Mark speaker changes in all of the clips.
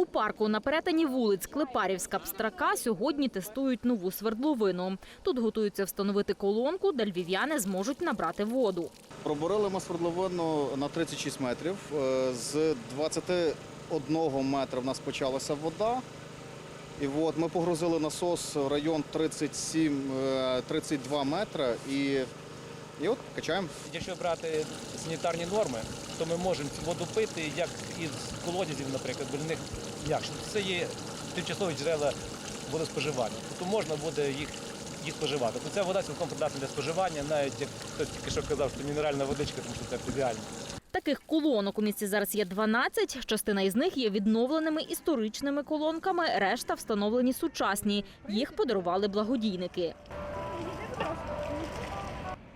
Speaker 1: У парку на перетині вулиць Клепарівська Пстрака сьогодні тестують нову свердловину. Тут готуються встановити колонку, де львів'яни зможуть набрати воду.
Speaker 2: Пробурили ми свердловину на 36 метрів. Е, З 21 метра в нас почалася вода. І от ми погрузили насос в район 37, е, 32 метра і, і от качаємо.
Speaker 3: Якщо брати санітарні норми, то ми можемо цю воду пити, як із колодязів, наприклад, бо для них м'якше. Це є тимчасові джерела водоспоживання. Тобто можна буде їх, їх споживати. То ця вода цілком придатна для споживання, навіть як хтось тільки що казав, що мінеральна водичка, тому що це ідеально.
Speaker 1: Таких колонок у місті зараз є 12. Частина із них є відновленими історичними колонками, решта встановлені сучасні. Їх подарували благодійники.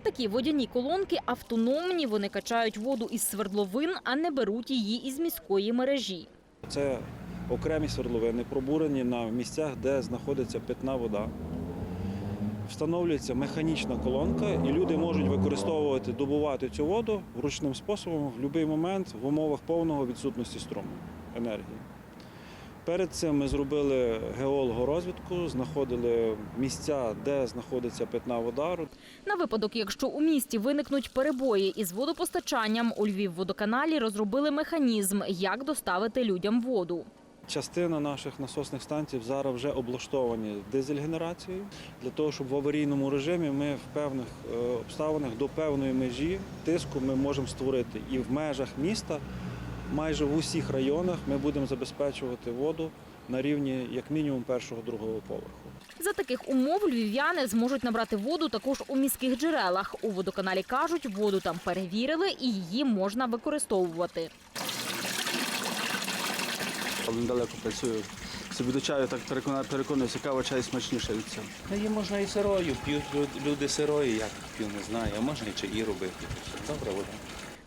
Speaker 1: Такі водяні колонки автономні. Вони качають воду із свердловин, а не беруть її із міської мережі.
Speaker 4: Це окремі свердловини, пробурені на місцях, де знаходиться питна вода. Встановлюється механічна колонка, і люди можуть використовувати, добувати цю воду ручним способом в будь-який момент в умовах повного відсутності струму енергії. Перед цим ми зробили геологорозвідку, знаходили місця, де знаходиться питна вода.
Speaker 1: На випадок, якщо у місті виникнуть перебої із водопостачанням, у Львівводоканалі розробили механізм, як доставити людям воду.
Speaker 4: Частина наших насосних станцій зараз вже облаштовані дизель-генерацією для того, щоб в аварійному режимі ми в певних е, обставинах до певної межі тиску ми можемо створити. І в межах міста, майже в усіх районах, ми будемо забезпечувати воду на рівні як мінімум першого другого поверху.
Speaker 1: За таких умов львів'яни зможуть набрати воду також у міських джерелах. У водоканалі кажуть, воду там перевірили і її можна використовувати.
Speaker 5: Але недалеко працюю. Собі до чаю так переконуюся, кава чай смачніше від цього.
Speaker 6: Її можна і сирою, п'ють люди сирої, я так п'ю, не знаю, а можна і чаї робити. Добре вода.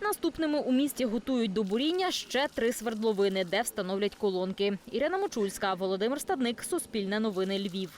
Speaker 1: Наступними у місті готують до буріння ще три свердловини, де встановлять колонки. Ірина Мочульська, Володимир Стадник, Суспільне новини Львів.